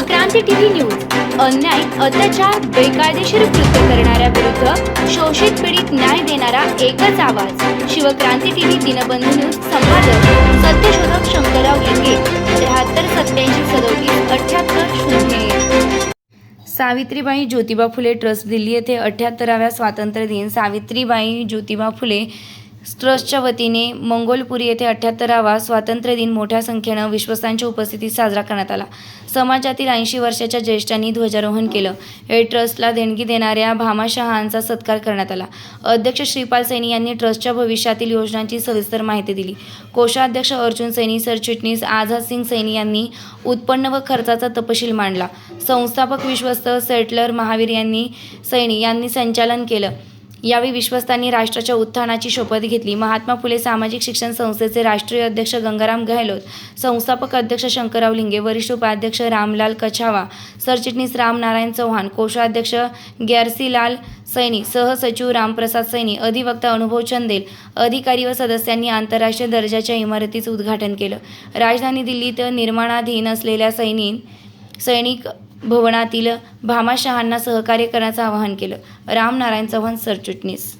CCTV news. अन्याय अत्याचार बेकायदेशीर कृत्य करणाऱ्या विरुद्ध शोषित पीडित न्याय देणारा एकच आवाज. शिवक्रांती टीव्ही दिनबंधू न्यूज संपादक सत्यशोधक शंकरराव लिंगे त्र्याहत्तर सत्याऐंशी सदोतीस अठ्याहत्तर शून्य सावित्रीबाई ज्योतिबा फुले ट्रस्ट दिल्ली येथे अठ्याहत्तराव्या स्वातंत्र्य दिन सावित्रीबाई ज्योतिबा फुले ट्रस्टच्या वतीने मंगोलपुरी येथे अठ्ठ्याहत्तरावा स्वातंत्र्य दिन मोठ्या संख्येनं विश्वस्तांच्या उपस्थितीत साजरा करण्यात आला. समाजातील ऐंशी वर्षाच्या ज्येष्ठांनी ध्वजारोहण केलं. हे ट्रस्टला देणगी देणाऱ्या भामा शहांचा सत्कार करण्यात आला. अध्यक्ष श्रीपाल सैनी यांनी ट्रस्टच्या भविष्यातील योजनांची सविस्तर माहिती दिली. कोषाध्यक्ष अर्जुन सैनी सरचिटणीस आझाद सिंग सैनी यांनी उत्पन्न व खर्चाचा तपशील मांडला. संस्थापक विश्वस्त सेटलर महावीर यांनी सैनी यांनी संचालन केलं. यावेळी विश्वस्तांनी राष्ट्राच्या उत्थानाची शपथ घेतली. महात्मा फुले सामाजिक शिक्षण संस्थेचे राष्ट्रीय अध्यक्ष गंगाराम गहलोत संस्थापक अध्यक्ष शंकरराव लिंगे वरिष्ठ उपाध्यक्ष रामलाल कछावा सरचिटणीस रामनारायण चव्हाण कोषाध्यक्ष ग्यारसीलाल सैनी सहसचिव रामप्रसाद सैनी अधिवक्ता अनुभव चंदेल अधिकारी व सदस्यांनी आंतरराष्ट्रीय दर्जाच्या इमारतीचं उद्घाटन केलं. राजधानी दिल्लीत निर्माणाधीन असलेल्या सैनी सैनिक भवनातील भामाशहांना सहकार्य करण्याचं आवाहन केलं. रामनारायण चव्हाण सरचिटणीस.